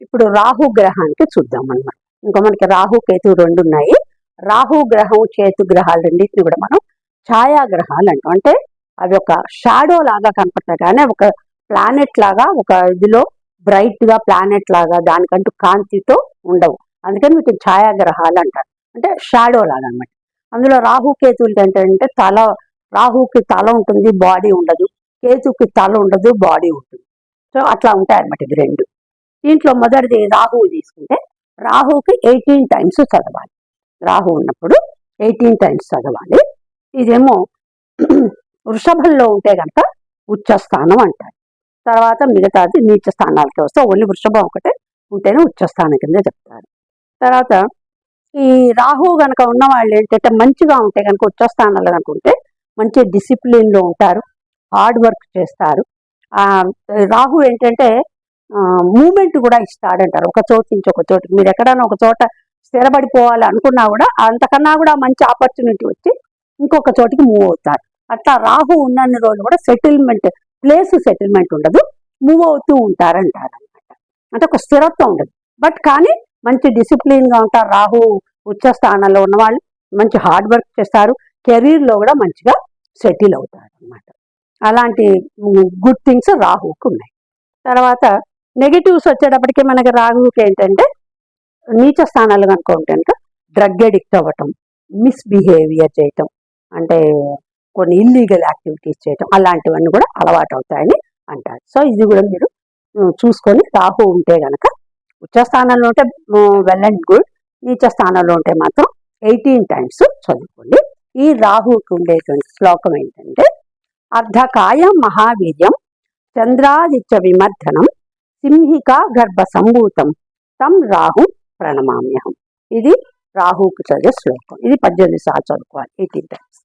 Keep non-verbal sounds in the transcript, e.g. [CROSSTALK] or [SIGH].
ఇప్పుడు రాహు గ్రహానికి చూద్దాం అనమాట ఇంకా మనకి రాహు కేతు రెండు ఉన్నాయి. రాహు గ్రహం చేతు గ్రహాలు రెండింటిని కూడా మనం ఛాయాగ్రహాలు అంటాం. అంటే అవి ఒక షాడో లాగా కనపడతాయి. కానీ ఒక ప్లానెట్ లాగా ఒక ఇదిలో బ్రైట్గా ప్లానెట్ లాగా దానికంటూ కాంతితో ఉండవు. అందుకని వీటిని ఛాయాగ్రహాలు అంటారు. అంటే షాడో లాగా అనమాట అందులో రాహు కేతువులకి ఏంటంటే తల రాహుకి తల ఉంటుంది బాడీ ఉండదు. కేతుకి తల ఉండదు బాడీ ఉంటుంది. సో అట్లా ఉంటాయి అనమాట ఇది రెండు. దీంట్లో మొదటిది రాహువు తీసుకుంటే రాహుకి ఎయిటీన్ టైమ్స్ చదవాలి. రాహు ఉన్నప్పుడు ఎయిటీన్ టైమ్స్ చదవాలి. ఇదేమో [CLEARS THROAT] వృషభంలో ఉంటే కనుక ఉచ్చ స్థానం అంటారు. తర్వాత మిగతాది నీచ స్థానాలకి వస్తే ఓన్లీ వృషభం ఒకటే ఉంటేనే ఉచ్చ స్థానం కింద చెప్తారు. తర్వాత ఈ రాహు కనుక ఉన్న వాళ్ళు ఏంటంటే మంచిగా ఉంటే కనుక ఉచ్చ స్థానాలు కనుక ఉంటే మంచి డిసిప్లిన్లో ఉంటారు హార్డ్ వర్క్ చేస్తారు. రాహు ఏంటంటే మూమెంట్ కూడా ఇస్తాడంటారు. ఒక చోటు నుంచి ఒక చోటుకి. మీరు ఎక్కడైనా ఒక చోట స్థిరపడిపోవాలి అనుకున్నా కూడా అంతకన్నా కూడా మంచి ఆపర్చునిటీ వచ్చి ఇంకొక చోటికి మూవ్ అవుతారు. అట్లా రాహు ఉన్నన్ని రోజులు కూడా సెటిల్మెంట్ ప్లేస్ సెటిల్మెంట్ ఉండదు. మూవ్ అవుతూ ఉంటారంటారు అనమాట అంటే ఒక స్థిరత్వం ఉండదు. బట్ కానీ మంచి డిసిప్లిన్గా ఉంటారు. రాహు ఉచ్చ స్థానంలో ఉన్న వాళ్ళు మంచి హార్డ్ వర్క్ చేస్తారు. కెరీర్లో కూడా మంచిగా సెటిల్ అవుతారు అనమాట అలాంటి గుడ్ థింగ్స్ రాహుకు ఉన్నాయి. తర్వాత నెగిటివ్స్ వచ్చేటప్పటికి మనకి రాహుకి ఏంటంటే నీచ స్థానాలు కనుక ఉంటే కనుక డ్రగ్ అడిక్ట్ అవ్వటం మిస్బిహేవియర్ చేయటం అంటే కొన్ని ఇల్లీగల్ యాక్టివిటీస్ చేయటం అలాంటివన్నీ కూడా అలవాటు అవుతాయని అంటారు. సో ఇది కూడా మీరు చూసుకొని రాహు ఉంటే గనక ఉచ్చ స్థానంలో ఉంటే వెల్ అండ్ గుడ్ నీచ స్థానంలో ఉంటే మాత్రం ఎయిటీన్ టైమ్స్ చదువుకోండి. ఈ రాహుకి ఉండేటువంటి శ్లోకం ఏంటంటే అర్ధకాయం మహావీర్యం చంద్రాదిత్య విమర్ధనం సింహికా గర్భ సంభూతం. తం రాహు ప్రణమామ్యహం. ఇది రాహుకు చదివే శ్లోకం. ఇది పద్దెనిమిది సార్లు చదువుకోవాలి ఎయిటీన్ టైమ్స్